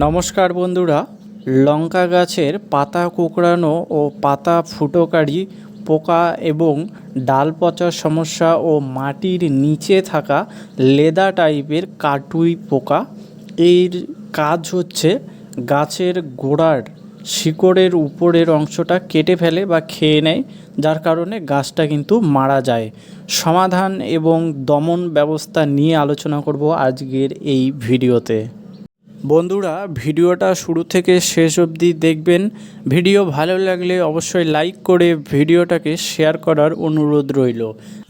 নমস্কার বন্ধুরা, লঙ্কা গাছের পাতা কোঁকড়ানো ও পাতা ফুটোকারী, পোকা এবং ডাল পচার সমস্যা ও মাটির নিচে থাকা লেদা টাইপের কাটুই পোকা। এর কাজ হচ্ছে গাছের গোড়ার শিকড়ের উপরের অংশটা কেটে ফেলে বা খেয়ে নেয়, যার কারণে গাছটা কিন্তু মারা যায়। সমাধান এবং দমন ব্যবস্থা নিয়ে আলোচনা করব আজকের এই ভিডিওতে। বন্ধুরা, ভিডিওটা শুরু থেকে শেষ অবধি দেখবেন। ভিডিও ভালো লাগলে অবশ্যই লাইক করে ভিডিওটাকে শেয়ার করার অনুরোধ রইল।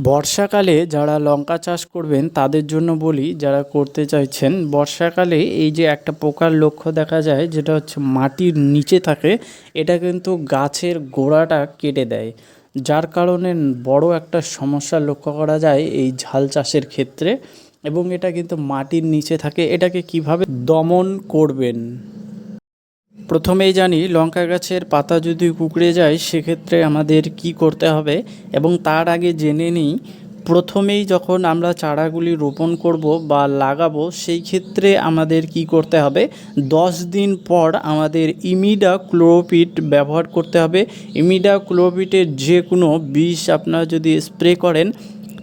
বর্ষাকালে যারা লঙ্কা চাষ করবেন, তাদের জন্য বলি, যারা করতে চাইছেন, বর্ষাকালে এই যে একটা পোকার লক্ষ্য দেখা যায়, যেটা হচ্ছে মাটির নিচে থাকে, এটা কিন্তু গাছের গোড়াটা কেটে দেয়। যার কারণে বড় একটা সমস্যা লক্ষ্য করা যায় এই ঝাল চাষের ক্ষেত্রে। এবং এটা কিন্তু মাটির নিচে থাকে। এটাকে কীভাবে দমন করবেন? প্রথমেই জানি লঙ্কা গাছের পাতা যদি কুকড়ে যায়, সেক্ষেত্রে আমাদের কি করতে হবে? এবং তার আগে জেনে নিই, প্রথমেই যখন আমরা চারাগুলি রোপণ করব বা লাগাবো, সেই ক্ষেত্রে আমাদের কি করতে হবে? দশ দিন পর আমাদের ইমিডা ক্লোরোপিট ব্যবহার করতে হবে। ইমিডা ক্লোরোপিটের যে কোনো বিষ আপনারা যদি স্প্রে করেন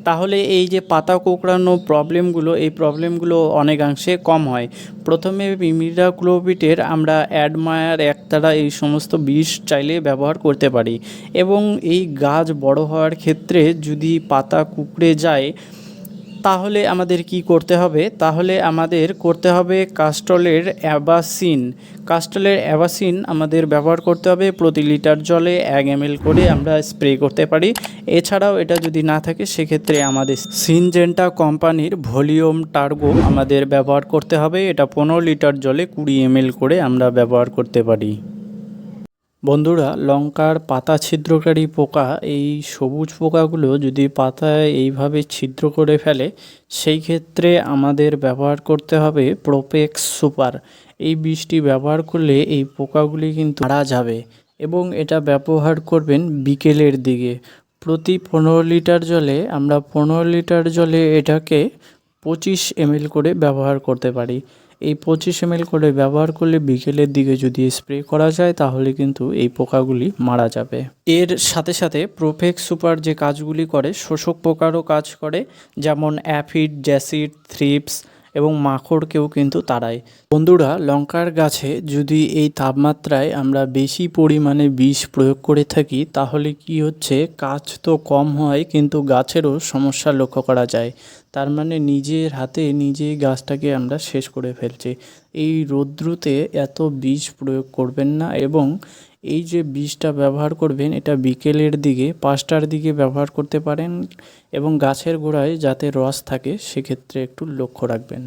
তাহলে এই যে পাতা কোঁকড়ানো প্রবলেমগুলো এই প্রবলেমগুলো অনেকাংশে কম হয়। প্রথমে ইমিডাক্লোপিটের আমরা অ্যাডমায়ার একতারা এই সমস্ত বিষ চাইলে ব্যবহার করতে পারি। এবং এই গাছ বড় হওয়ার ক্ষেত্রে যদি পাতা কুকড়ে যায় তাহলে আমাদের কি করতে হবে? তাহলে আমাদের করতে হবে কাস্টলের অ্যাবাসিন। কাস্টলের অ্যাবাসিন আমাদের ব্যবহার করতে হবে প্রতি লিটার জলে এক এম করে আমরা স্প্রে করতে পারি। এছাড়াও এটা যদি না থাকে, সেক্ষেত্রে আমাদের সিনজেন্টা কোম্পানির ভলিউম টার্গো আমাদের ব্যবহার করতে হবে। এটা পনেরো লিটার জলে কুড়ি এম করে আমরা ব্যবহার করতে পারি। বন্ধুরা, লঙ্কার পাতা ছিদ্রকারী পোকা, এই সবুজ পোকাগুলো যদি পাতায় এইভাবে ছিদ্র করে ফেলে, সেই ক্ষেত্রে আমাদের ব্যবহার করতে হবে প্রোপেক্স সুপার এই বিষটি ব্যবহার করলে এই পোকাগুলি কিন্তু মারা যাবে এবং এটা ব্যবহার করবেন বিকেলের দিকে। প্রতি পনেরো লিটার জলে, আমরা পনেরো লিটার জলে এটাকে পঁচিশ এমএল করে ব্যবহার করতে পারি। এই পঁচিশ এমএল করে ব্যবহার করলে বিকেলের দিকে যদি স্প্রে করা যায়, তাহলে কিন্তু এই পোকাগুলি মারা যাবে। এর সাথে সাথে প্রোফেক্স সুপার যে কাজগুলি করে, শোষক পোকারও কাজ করে, যেমন অ্যাফিড জ্যাসিড থ্রিপস এবং মাকড়কেও কিন্তু তাড়ায়। বন্ধুরা, লঙ্কার গাছে যদি এই তাপমাত্রায় আমরা বেশি পরিমাণে বিষ প্রয়োগ করে থাকি, তাহলে কি হচ্ছে? কাজ তো কম হয়, কিন্তু গাছেরও সমস্যা লক্ষ্য করা যায়। তার মানে নিজের হাতে নিজেই গাছটাকে আমরা শেষ করে ফেলছি। এই রৌদ্রুতে এত বিষ প্রয়োগ করবেন না এবং এই যে বীজটা ব্যবহার করবেন, এটা বিকেলের দিকে, পাঁচটার দিকে ব্যবহার করতে পারেন এবং গাছের গোড়ায় যাতে রস থাকে, সেক্ষেত্রে একটু লক্ষ্য রাখবেন।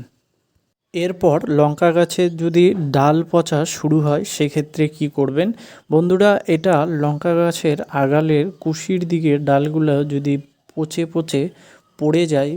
এরপর লঙ্কা গাছে যদি ডাল পচা শুরু হয়, সেক্ষেত্রে কি করবেন? বন্ধুরা, এটা লঙ্কা গাছের আগালের কুশির দিকে ডালগুলো যদি পচে পচে পড়ে যায়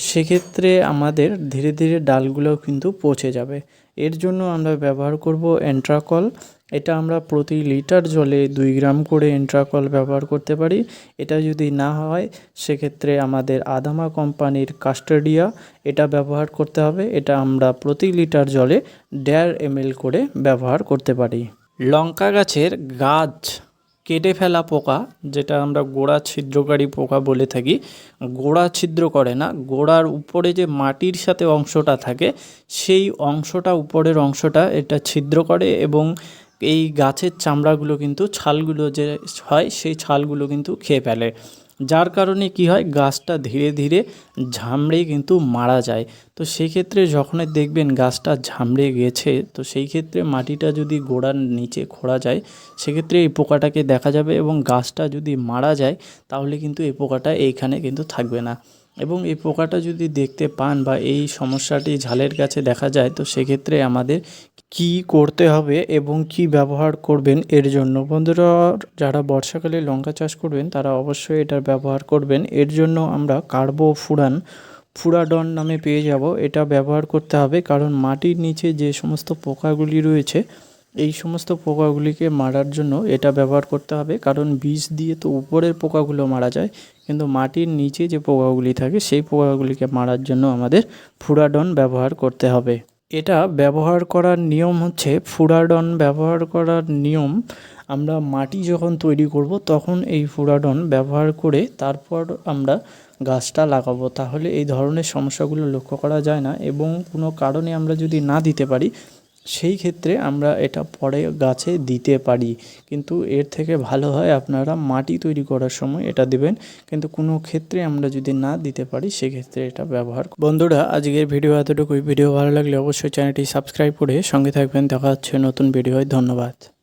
সেক্ষেত্রে আমাদের ধীরে ধীরে ডালগুলোও কিন্তু পচে যাবে। এর জন্য আমরা ব্যবহার করব এন্ট্রাকল। এটা আমরা প্রতি লিটার জলে দুই গ্রাম করে এন্ট্রাকল ব্যবহার করতে পারি। এটা যদি না হয়, সেক্ষেত্রে আমাদের আদামা কোম্পানির কাস্টাডিয়া এটা ব্যবহার করতে হবে। এটা আমরা প্রতি লিটার জলে দেড় এমএল করে ব্যবহার করতে পারি। লঙ্কা গাছের গাছ কেটে ফেলা পোকা, যেটা আমরা গোড়া ছিদ্রকারী পোকা বলে থাকি, গোড়া ছিদ্র করে না, গোড়ার উপরে যে মাটির সাথে অংশটা থাকে, সেই অংশটা, উপরের অংশটা এটা ছিদ্র করে এবং এই গাছের চামড়াগুলো কিন্তু ছালগুলো যে হয়, সেই ছালগুলো কিন্তু খেয়ে ফেলে। যার কারণে কি হয়, গাছটা ধীরে ধীরে ঝামড়ে কিন্তু মারা যায়। তো সেই ক্ষেত্রে যখনই দেখবেন গাছটা ঝামড়ে গেছে, তো সেই ক্ষেত্রে মাটিটা যদি গোড়ার নিচে খোঁড়া যায়, সেক্ষেত্রে এই পোকাটাকে দেখা যাবে এবং গাছটা যদি মারা যায়, তাহলে কিন্তু এই পোকাটা এইখানে কিন্তু থাকবে না। এবং এই পোকাটা যদি দেখতে পান বা এই সমস্যাটি ঝালের কাছে দেখা যায়, তো সেক্ষেত্রে আমাদের কি করতে হবে এবং কি ব্যবহার করবেন এর জন্য। বন্ধুরা, যারা বর্ষাকালে লঙ্কা চাষ করবেন, তারা অবশ্যই এটার ব্যবহার করবেন। এর জন্য আমরা কার্বো ফুরান ফুরাডন নামে পেয়ে যাব। এটা ব্যবহার করতে হবে কারণ মাটির নিচে যে সমস্ত পোকাগুলি রয়েছে, এই সমস্ত পোকাগুলিকে মারার জন্য এটা ব্যবহার করতে হবে। কারণ বীজ দিয়ে তো উপরের পোকাগুলো মারা যায়, কিন্তু মাটির নিচে যে পোকাগুলি থাকে, সেই পোকাগুলিকে মারার জন্য আমাদের ফুরাডন ব্যবহার করতে হবে। এটা ব্যবহার করার নিয়ম হচ্ছে, ফুরাডন ব্যবহার করার নিয়ম, আমরা মাটি যখন তৈরি করব, তখন এই ফুরাডন ব্যবহার করে তারপর আমরা গাছটা লাগাবো। তাহলে এই ধরনের সমস্যাগুলো লক্ষ্য করা যায় না এবং কোনো কারণে আমরা যদি না দিতে পারি সেই ক্ষেত্রে আমরা এটা পরে গাছে দিতে পারি। কিন্তু এর থেকে ভালো হয় আপনারা মাটি তৈরি করার সময় এটা দেবেন। কিন্তু কোনো ক্ষেত্রে আমরা যদি না দিতে পারি, সেক্ষেত্রে এটা ব্যবহার। বন্ধুরা, আজকের ভিডিও এতটুকুই। ভিডিও ভালো লাগলে অবশ্যই চ্যানেলটি সাবস্ক্রাইব করে সঙ্গে থাকবেন। দেখা হচ্ছে নতুন ভিডিওয়। ধন্যবাদ।